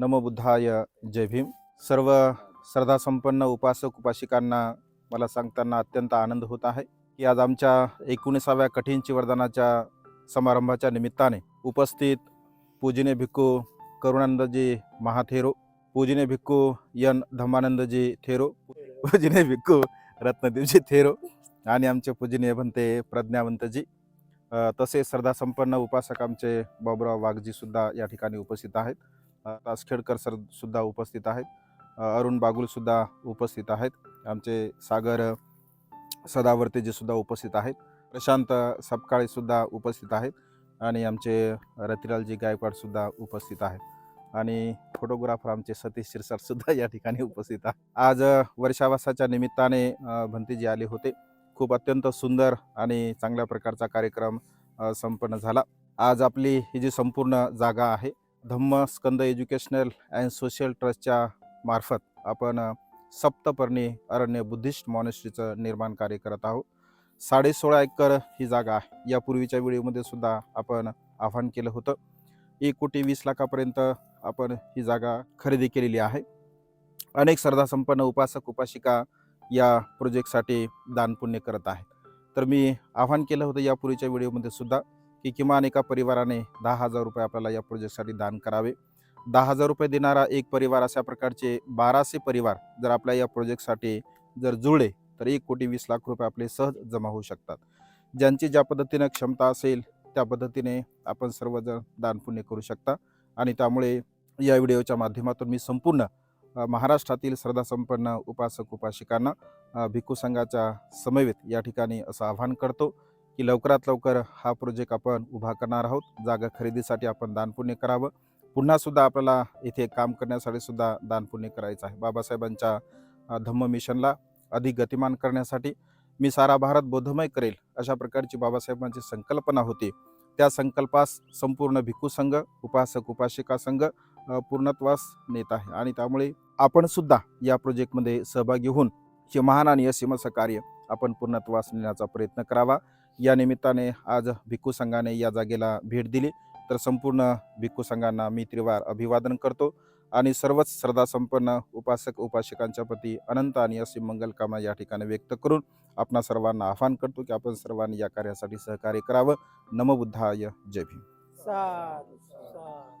नमबुद्धाय जय भीम. सर्व श्रद्धासंपन्न उपासक उपासिकांना मला सांगताना अत्यंत आनंद होत आहे की आज आमच्या एकोणीसाव्या कठीणची वरदानाच्या समारंभाच्या निमित्ताने उपस्थित पूजिने भिक्खू करुणानंदजी महाथेरो पूजिने भिक्खू यन धम्मानंदजी थेरो पूजिने भिक्खू रत्नदेवजी थेरो आणि आमचे पूजनीय भंते प्रज्ञावंतजी. तसेच श्रद्धासंपन्न उपासक आमचे बाबुराव वाघजीसुद्धा या ठिकाणी उपस्थित आहेत. तासखेडकर सर सुद्धा उपस्थित आहेत. अरुण बागुल सुद्धा उपस्थित आहेत. आमचे सागर अ, सदावर्तेजी सुद्धा उपस्थित आहेत. प्रशांत सपकाळे सुद्धा उपस्थित आहेत. आणि आमचे रतिलालजी गायकवाड सुद्धा उपस्थित आहेत. आणि फोटोग्राफर आमचे सतीश शिरसाट सुद्धा या ठिकाणी उपस्थित आहेत. आज वर्षावासाच्या निमित्ताने भंतीजी आले होते. खूप अत्यंत सुंदर आणि चांगल्या प्रकारचा कार्यक्रम संपन्न झाला. आज आपली ही जी संपूर्ण जागा आहे Dhamma Skand educational and social ट्रस्टच्या मार्फत आपण सप्तपर्णी अरण्य बुद्धिस्ट मॉनेस्ट्रीचं निर्माण कार्य करत आहोत. साडेसोळा एकर ही जागा आहे. यापूर्वीच्या व्हिडिओमध्ये सुद्धा आपण आव्हान केलं होतं. एक कोटी वीस लाखापर्यंत आपण ही जागा खरेदी केलेली आहे. अनेक श्रद्धासंपन्न उपासक उपासिका या प्रोजेक्टसाठी दानपुण्य करत आहेत. तर मी आव्हान केलं होतं यापूर्वीच्या व्हिडिओमध्ये सुद्धा. की किमान एका परिवाराने दहा हजार रुपये आपल्याला या प्रोजेक्टसाठी दान करावे. दहा हजार रुपये देणारा एक परिवार अशा प्रकारचे बाराशे परिवार जर आपल्या या प्रोजेक्टसाठी जर जुळले तर एक कोटी वीस लाख रुपये आपले सहज जमा होऊ शकतात. ज्यांची ज्या पद्धतीनं क्षमता असेल त्या पद्धतीने आपण सर्वजण दानपुण्य करू शकता. आणि त्यामुळे या व्हिडिओच्या माध्यमातून मी संपूर्ण महाराष्ट्रातील श्रद्धासंपन्न उपासक उपासिकांना भिक्खू संघाच्या समवेत या ठिकाणी असं आवाहन करतो. की लवकरात लवकर हा प्रोजेक्ट आपण उभा करणार आहोत. जागा खरेदीसाठी आपण दानपुण्य करावं. पुन्हा सुद्धा आपल्याला इथे काम करण्यासाठी सुद्धा दानपुण्य करायचं आहे. बाबासाहेबांच्या धम्म मिशनला अधिक गतिमान करण्यासाठी मी सारा भारत बोधमय करेल अशा प्रकारची बाबासाहेबांची संकल्पना होती. त्या संकल्पास संपूर्ण भिक्खू संघ उपासक उपासिका संघ पूर्णत्वास नेत आहे. आणि त्यामुळे आपण सुद्धा या प्रोजेक्टमध्ये सहभागी होऊन हे महान आणि असीमचं कार्य आपण पूर्णत्वास नेण्याचा प्रयत्न करावा. या निमित्ताने आज भिक्खू संघाने या जागेला भेट दिली. तर संपूर्ण भिक्खू संघांना मी त्रिवार अभिवादन करतो आणि सर्वच श्रद्धासंपन्न उपासक उपासिकांच्या प्रती अनंत आणि असीम मंगल कामना या ठिकाणी व्यक्त करून आपणा सर्वांना आवाहन करतो की आपण सर्वांनी या कार्यासाठी सहकार्य करावं. नमबुद्धाय जय भीम. साधू सा